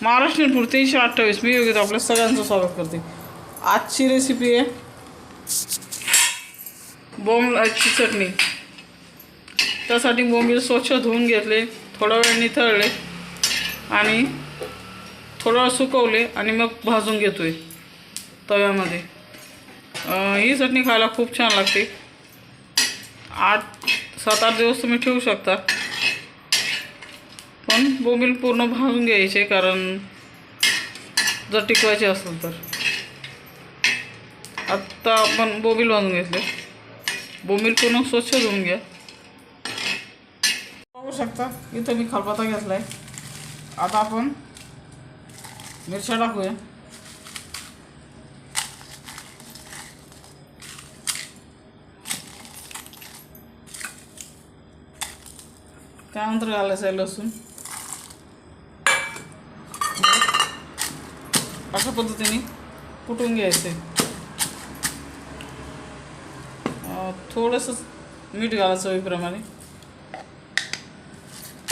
Maharashtrian food तीनशे अठ्ठावीस. मी योग्य आपल्या सगळ्यांचं स्वागत करते. आजची रेसिपी आहे. बोंबलाची चटणी. त्यासाठी बोंबील स्वच्छ धुवून घेतले थोडा वेळ निथळले आणि थोडा वेळ सुकवले आणि मग भाजून घेतोय तव्यामध्ये. ही चटणी खायला खूप छान लागते. आठ सात आठ दिवस तुम्ही ठेवू शकता. पण बोंबील पूर्ण भाजून घ्यायचे कारण जर टिकवायचे असेल तर. आत्ता आपण बोंबील भाजून घेतले. बोंबील पूर्ण स्वच्छ धुवून घ्या. बघू शकता इथं मी खलबत्ता आहे आता आपण मिरच्या टाकूया. त्यानंतर घालायचं आहे लसूण. अशा पद्धतीने कुटून घ्यायचे. थोडंसं मीठ घालायचं चवीप्रमाणे.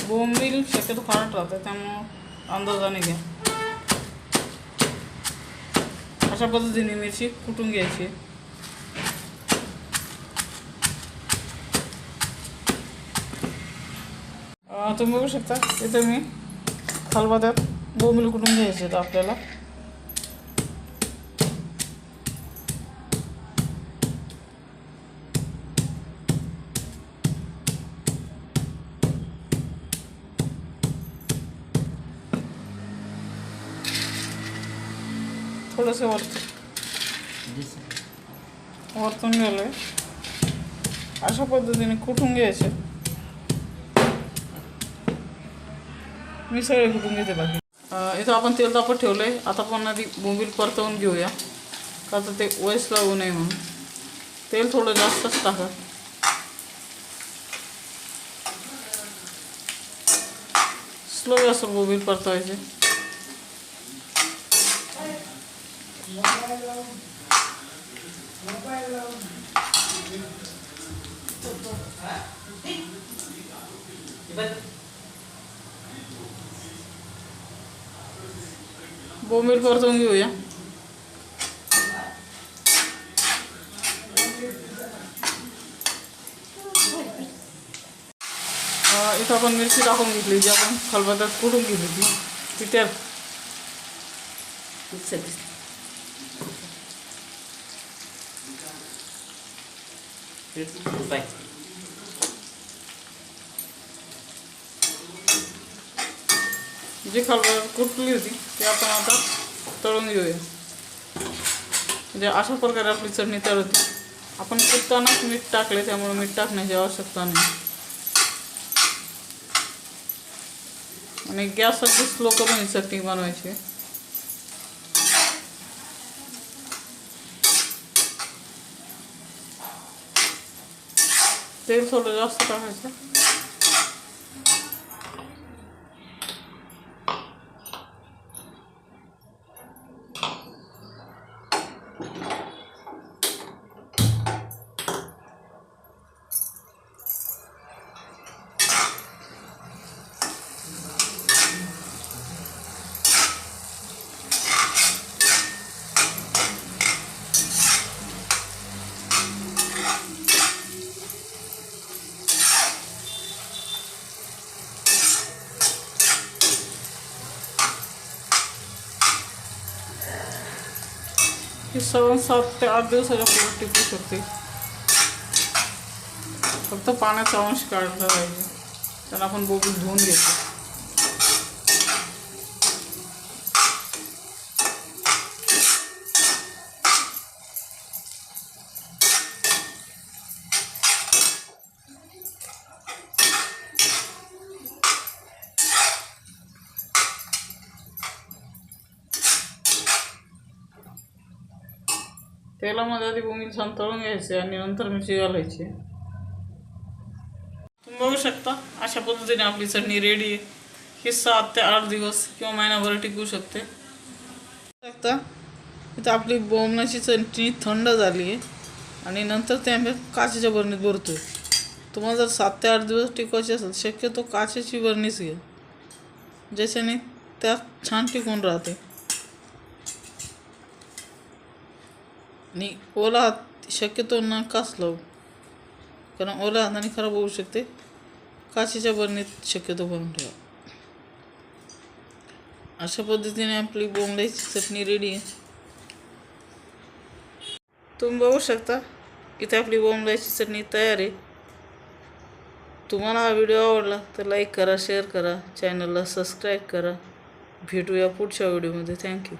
बोंबील शक्यतो खारट राहतं त्यामुळं अंदाजाने घ्या. अशा पद्धतीने मिरची कुटून घ्यायची. तुम्ही बघू शकता इथे मी खलबत्यात बोंबील कुटून घ्यायचे आहेत आपल्याला. थोडंसं वरत वरतून गेलं अशा पद्धतीने कुठून घ्यायचे मी सगळे कुठून घेते बाकी अं, इथं आपण तेल तापत ठेवलं आहे आता आपण आधी बोंबील परतवून घेऊया का तर ते वयस लागू नये म्हणून तेल थोडं जास्तच टाका स्लो असं बोंबील परतवायचे बोंबील परतवून घेऊया. इथं आपण मिरची टाकून घेतली जी आपण खलबत्यात कुठून घेतली ती. ती त्यात बाय जी खलबत्यात कुटली होती ती आपण आता तळून घेऊया म्हणजे अशा प्रकारे आपली चटणी तळते आपण कुटतानाच मीठ टाकले त्यामुळे मीठ टाकण्याची आवश्यकता नाही आणि गॅससाठी स्लो करून ही चटणी बनवायची Benim soruları asla arkadaşlar. ही सवन सात ते आठ दिवसाच्या पुढे टिकू शकते फक्त पाण्याचा अंश काढला पाहिजे. त्याला आपण बोबीत धुवून घेतो. तेलामध्ये आधी बोंबील छान घ्यायचे आणि नंतर मिरची घालायची. तुम्ही बघू शकता अशा पद्धतीने आपली चटणी रेडी आहे. ही सात ते आठ दिवस किंवा महिनाभर टिकू शकते. शकता इथं आपली बोंबनाची चटणी थंड झाली आहे आणि नंतर ते आम्ही काचेच्या बरणीत भरतो तुम्हाला जर सात ते आठ दिवस टिकवायचे असेल शक्यतो काचेची बरणीच घ्या. ज्याच्याने त्यात छान टिकून राहते. आणि ओला हात शक्यतो न लावू. कारण ओला हाताने खराब होऊ शकते. काचेच्या बरणीत शक्यतो बनवून ठेवा. अशा पद्धतीने आपली बोंबड्याची चटणी रेडी आहे. तुम्ही बघू शकता इथे आपली बोंबड्याची चटणी तयार आहे. तुम्हाला हा व्हिडिओ आवडला तर लाईक करा शेअर करा चॅनलला सबस्क्राईब करा. भेटूया पुढच्या व्हिडिओमध्ये थँक्यू